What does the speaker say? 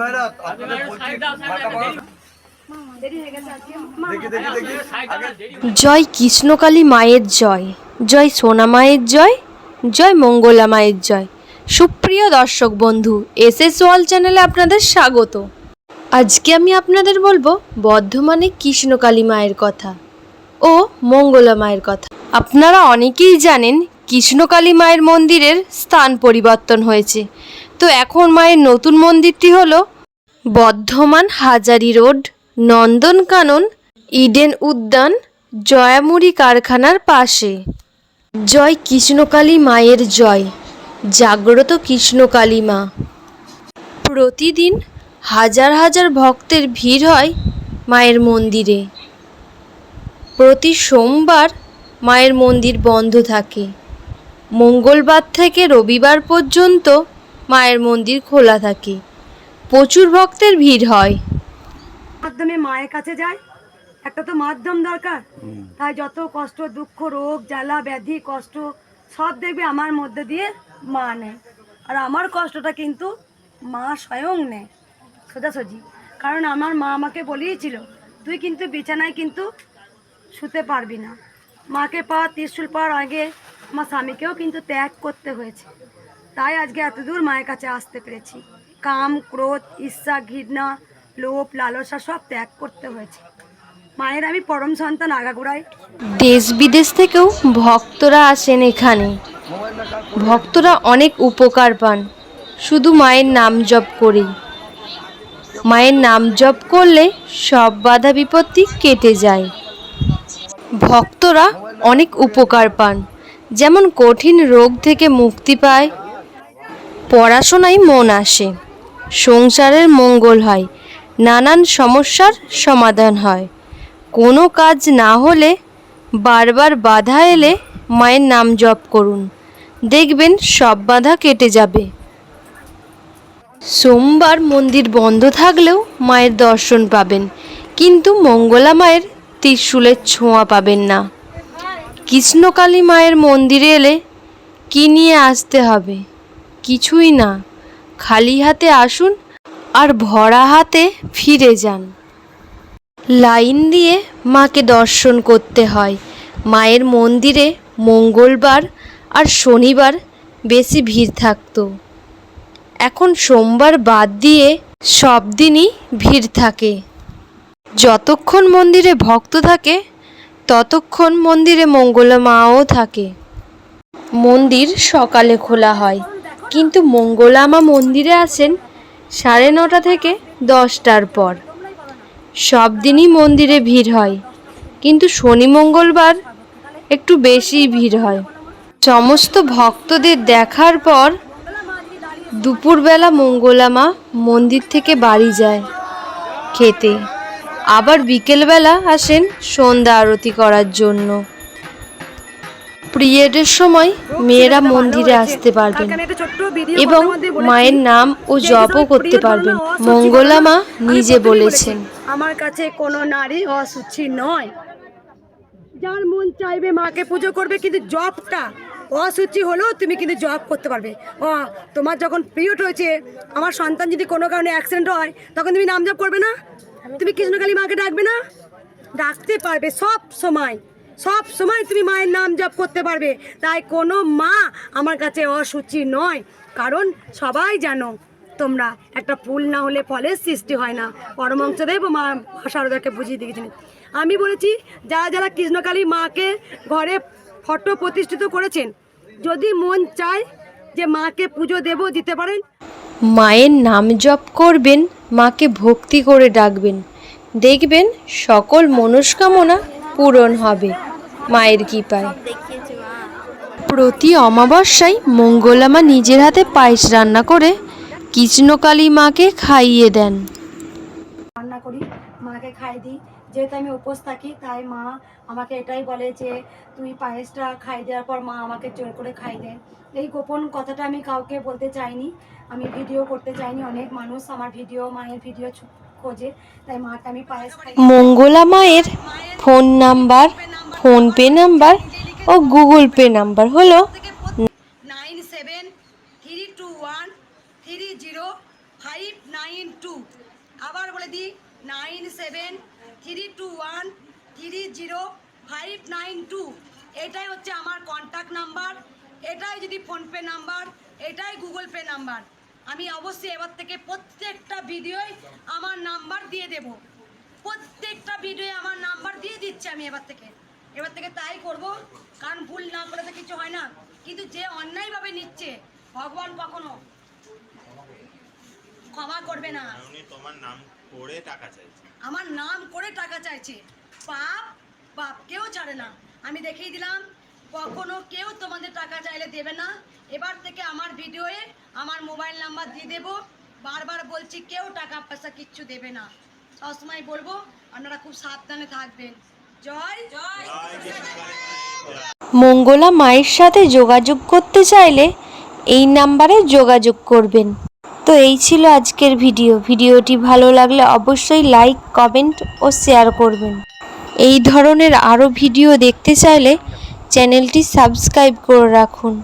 ভাইরা জয় কৃষ্ণকালী মায়ের জয় জয় সোনা মায়ের জয় জয় মঙ্গলা মায়ের জয়। সুপ্রিয় দর্শক বন্ধু এস এস ওয়াল চ্যানেলে আপনাদের স্বাগত। আজকে আমি আপনাদের বলব বর্ধমানে কৃষ্ণকালী মায়ের কথা ও মঙ্গলা মায়ের কথা। আপনারা অনেকেই জানেন কৃষ্ণকালী মায়ের মন্দিরের স্থান পরিবর্তন হয়েছে। তো এখন মায়ের নতুন মন্দিরটি হলো বর্ধমান হাজারি রোড, নন্দনকানন, ইডেন উদ্যান, জয়ামুড়ি কারখানার পাশে। জয় কৃষ্ণকালী মায়ের জয়। জাগ্রত কৃষ্ণকালী মা। প্রতিদিন হাজার হাজার ভক্তের ভিড় হয় মায়ের মন্দিরে। প্রতি সোমবার মায়ের মন্দির বন্ধ থাকে। মঙ্গলবার থেকে রবিবার পর্যন্ত মায়ের মন্দির খোলা থাকে। প্রচুর ভক্তের ভিড় হয়। মাধ্যমে মায়ের কাছে যায়। একটা তো মাধ্যম দরকার। তাই যত কষ্ট দুঃখ রোগ জ্বালা ব্যাধি কষ্ট সব দেখবে আমার মধ্যে দিয়ে মা নেয়। আর আমার কষ্টটা কিন্তু মা স্বয়ং নেয় সোজাসুজি। কারণ আমার মা আমাকে বলিয়েছিল তুই কিন্তু বিছানায় কিন্তু শুতে পারবি না। মাকে পা ত্রিশুল পাওয়ার আগে আমার স্বামীকেও কিন্তু ত্যাগ করতে হয়েছে। তাই আজকে এত দূর মায়ের কাছে আসতে পেরেছি। কাম, ক্রোধ, ঈর্ষা, ঘৃণা, লোভ, লালসা সব ত্যাগ করতে হয়েছে। মায়ের আমি পরম সন্তান আগাগোড়ায় দেশ বিদেশ থেকেও ভক্তরা আসেন এখানে। ভক্তরা অনেক উপকার পান। শুধু মায়ের নাম জপ করেই। মায়ের নাম জপ করলে সব বাধা বিপত্তি কেটে যায়। ভক্তরা অনেক উপকার পান। যেমন কঠিন রোগ থেকে মুক্তি পায় পড়াশোনায় মন আসে, সংসারের মঙ্গল হয়, নানান সমস্যার সমাধান হয়। কোনো কাজ না হলে বারবার বাধা এলে মায়ের নাম জপ করুন। দেখবেন সব বাধা কেটে যাবে। সোমবার মন্দির বন্ধ থাকলেও মায়ের দর্শন পাবেন, কিন্তু মঙ্গলা মায়ের ত্রিশূলের ছোঁয়া পাবেন না। কৃষ্ণকালী মায়ের মন্দিরে এলে কি নিয়ে আসতে হবে? কিছুই না। খালি হাতে আসুন আর ভরা হাতে ফিরে যান। লাইন দিয়ে মাকে দর্শন করতে হয়। মায়ের মন্দিরে মঙ্গলবার আর শনিবার বেশি ভিড় থাকত। এখন সোমবার বাদ দিয়ে সব দিনই ভিড় থাকে। যতক্ষণ মন্দিরে ভক্ত থাকে, ততক্ষণ মন্দিরে মঙ্গলা মাও থাকে। মন্দির সকালে খোলা হয়। কিন্তু মঙ্গলামা মন্দিরে আসেন সাড়ে নটা থেকে দশটার পর। সব দিনই মন্দিরে ভিড় হয়, কিন্তু শনি মঙ্গলবার একটু বেশি ভিড় হয়। সমস্ত ভক্তদের দেখার পর দুপুরবেলা মঙ্গলামা মন্দির থেকে বাড়ি যায় খেতে। আবার বিকেলবেলা আসেন সন্ধ্যা আরতি করার জন্য। পিরিয়ডের সময় মেয়েরা মন্দিরে আসতে পারবেন এবং মায়ের নাম ও জপও করতে পারবেন। মঙ্গলা মা নিজে বলেছেন। আমার কাছে কোনো নারী অসুচি নয়। যার মন চাইবে মাকে পুজো করবে কিন্তু জবটা অসুচি হলেও তুমি কিন্তু জব করতে পারবে। ও তোমার যখন পিরিয়ড হয়েছে আমার সন্তান যদি কোনো কারণে অ্যাক্সিডেন্ট হয় তখন তুমি নাম জপ করবে না? তুমি কৃষ্ণকালী মাকে ডাকবে না? ডাকতে পারবে সব সময়। সব সময় তুমি মায়ের নাম জপ করতে পারবে। তাই কোনো মা আমার কাছে অসুচি নয়। কারণ সবাই জানো, তোমরা একটা ফুল না হলে ফলের সৃষ্টি হয় না। পরমংসদেব মা শারদাকে বুঝিয়ে দিয়েছেন। আমি বলেছি, যারা যারা কৃষ্ণকালী মাকে ঘরে ফটো প্রতিষ্ঠিত করেছেন, যদি মন চায় যে মাকে পুজো দেবো, দিতে পারেন। মায়ের নাম জপ করবেন, মাকে ভক্তি করে ডাকবেন। দেখবেন সকল মনস্কামনা পূরণ হবে। মায়ের কৃপায়। প্রতি অমাবস্যায় মঙ্গলামা নিজের হাতে পায়েস রান্না করে কৃষ্ণকালী মাকে খাইয়ে দেন। রান্না করি মাকে খাই দিই। যেহেতু আমি উপোস থাকি তাই মা আমাকে এটাই বলে যে তুই পায়েসটা খাই দেওয়ার পর মা আমাকে জোর করে খাই দেয় এই গোপন কথাটা আমি কাউকে বলতে চাইনি। আমি ভিডিও করতে চাইনি। অনেক মানুষ আমার ভিডিও মায়ের ভিডিও ছ- খোঁজে। তাই মাকে আমি পায়েস খাই মঙ্গলা মায়ের ফোন নাম্বার ফোনপে নাম্বার ও গুগল পে নাম্বার হলো nine seven three two one three zero five nine two. আবার বলে দিই, nine seven three two one three zero five nine two. এটাই হচ্ছে আমার কন্ট্যাক্ট নাম্বার এটাই যদি ফোনপে নাম্বার, এটাই গুগল পে নাম্বার। আমি অবশ্যই এবার থেকে প্রত্যেকটা ভিডিওয় আমার নাম্বার দিয়ে দেব। প্রত্যেকটা ভিডিওয়ে আমার নাম্বার দিয়ে দিচ্ছি আমি এবার থেকে। এবার থেকে তাই করব। কারণ ভুল না করলে তো কিছু হয় না। কিন্তু যে অন্যায়ভাবে নিচ্ছে ভগবান কখনো ক্ষমা করবে না। উনি তোমার নাম করে টাকা চাইছে। আমার নাম করে টাকা চাইছে। পাপ পাপ কেউ ছাড়ে না। আমি দেখিয়ে দিলাম কখনো কেউ তোমাদের টাকা চাইলে দেবে না। এবার থেকে আমার ভিডিওয়ে আমার মোবাইল নাম্বার দিয়ে দেবো। বারবার বলছি কেউ টাকা পয়সা কিচ্ছু দেবে না। সবসময় বলব আপনারা খুব সাবধানে থাকবেন। জয়। জয়। জয় কৃষ্ণকালী জয়। মঙ্গলা মায়ের সাথে যোগাযোগ করতে চাইলে এই নাম্বারে যোগাযোগ করবেন। তো এই ছিল আজকের ভিডিও। ভিডিওটি ভালো লাগলে অবশ্যই লাইক কমেন্ট ও শেয়ার করবেন। এই ধরনের আরও ভিডিও দেখতে চাইলে চ্যানেলটি সাবস্ক্রাইব করে রাখুন।